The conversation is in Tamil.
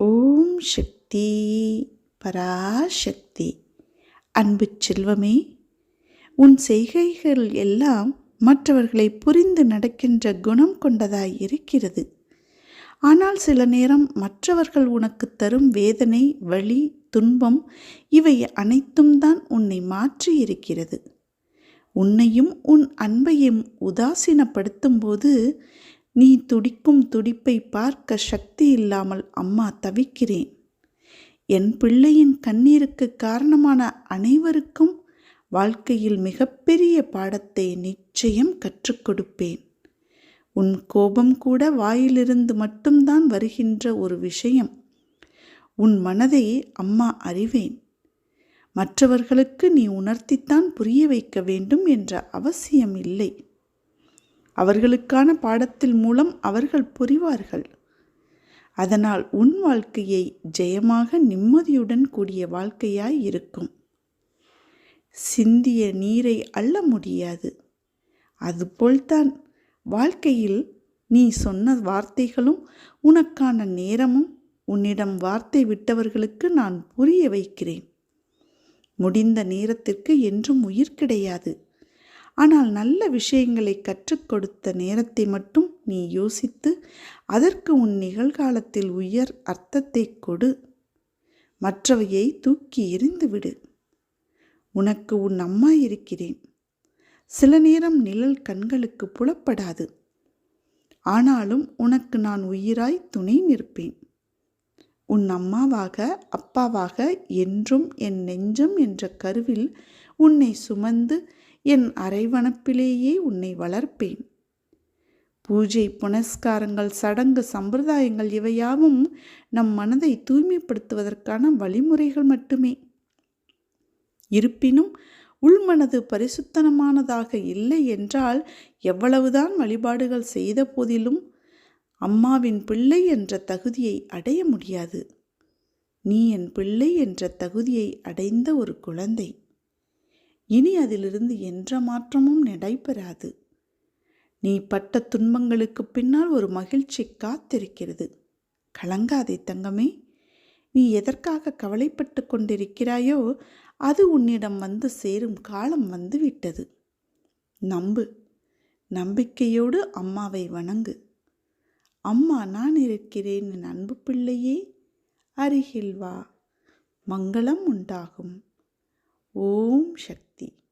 ஓம் சக்தி பராசக்தி. அன்பு செல்வமே உன் செய்கைகள் எல்லாம் மற்றவர்களை புரிந்து நடக்கின்ற குணம் கொண்டதாய் இருக்கிறது ஆனால் சில நேரம் மற்றவர்கள் உனக்கு தரும் வேதனை வலி துன்பம் இவை அனைத்தும் தான் உன்னை மாற்றி இருக்கிறது உன்னையும் உன் அன்பையும் உதாசீனப்படுத்தும் போது நீ துடிக்கும் துடிப்பை பார்க்க சக்தி இல்லாமல் அம்மா தவிக்கிறேன். என் பிள்ளையின் கண்ணீருக்கு காரணமான அனைவருக்கும் வாழ்க்கையில் மிகப்பெரிய பாடத்தை நிச்சயம் கற்றுக் கொடுப்பேன். உன் கோபம் கூட வாயிலிருந்து மட்டும்தான் வருகின்ற ஒரு விஷயம். உன் மனதை அம்மா அறிவேன். மற்றவர்களுக்கு நீ உணர்த்தித்தான் புரிய வைக்க வேண்டும் என்ற அவசியம் இல்லை. அவர்களுக்கான பாடத்தில் மூலம் அவர்கள் புரிவார்கள். அதனால் உன் வாழ்க்கையை ஜெயமாக நிம்மதியுடன் கூடிய வாழ்க்கையாய் இருக்கும். சிந்திய நீரை அள்ள முடியாது. அதுபோல்தான் வாழ்க்கையில் நீ சொன்ன வார்த்தைகளும் உனக்கான நேரமும் உன்னிடம் வார்த்தை விட்டவர்களுக்கு நான் புரிய வைக்கிறேன். முடிந்த நேரத்திற்கு என்றும் உயிர் கிடையாது. ஆனால் நல்ல விஷயங்களை கற்றுக் கொடுத்த நேரத்தை மட்டும் நீ யோசித்து அதற்கு உன் நிகழ்காலத்தில் உயர் அர்த்தத்தை கொடு. மற்றவையை தூக்கி எறிந்துவிடு உனக்கு உன் அம்மா இருக்கிறேன். சில நேரம் நிழல் கண்களுக்கு புலப்படாது. ஆனாலும் உனக்கு நான் உயிராய் துணை நிற்பேன். உன் அம்மாவாக அப்பாவாக என்றும் என் நெஞ்சம் என்ற கருவில் உன்னை சுமந்து என் அரைவனப்பிலேயே உன்னை வளர்ப்பேன். பூஜை புனஸ்காரங்கள் சடங்கு சம்பிரதாயங்கள் இவையாவும் நம் மனதை தூய்மைப்படுத்துவதற்கான வழிமுறைகள் மட்டுமே. இருப்பினும் உள்மனது பரிசுத்தனமானதாக இல்லை என்றால் எவ்வளவுதான் வழிபாடுகள் செய்த போதிலும் அம்மாவின் பிள்ளை என்ற தகுதியை அடைய முடியாது. நீ என் பிள்ளை என்ற தகுதியை அடைந்த ஒரு குழந்தை. இனி அதிலிருந்து என்ற மாற்றமும் நடைபெறாது. நீ பட்ட துன்பங்களுக்கு பின்னால் ஒரு மகிழ்ச்சி காத்திருக்கிறது. கலங்காதே தங்கமே நீ எதற்காக கவலைப்பட்டு கொண்டிருக்கிறாயோ அது உன்னிடம் வந்து சேரும் காலம் வந்து விட்டது. நம்பு நம்பிக்கையோடு அம்மாவை வணங்கு. அம்மா நான் இருக்கிறேன் என் அன்பு பிள்ளையே அருகில் வா மங்களம் உண்டாகும். ஓம் சக்தி.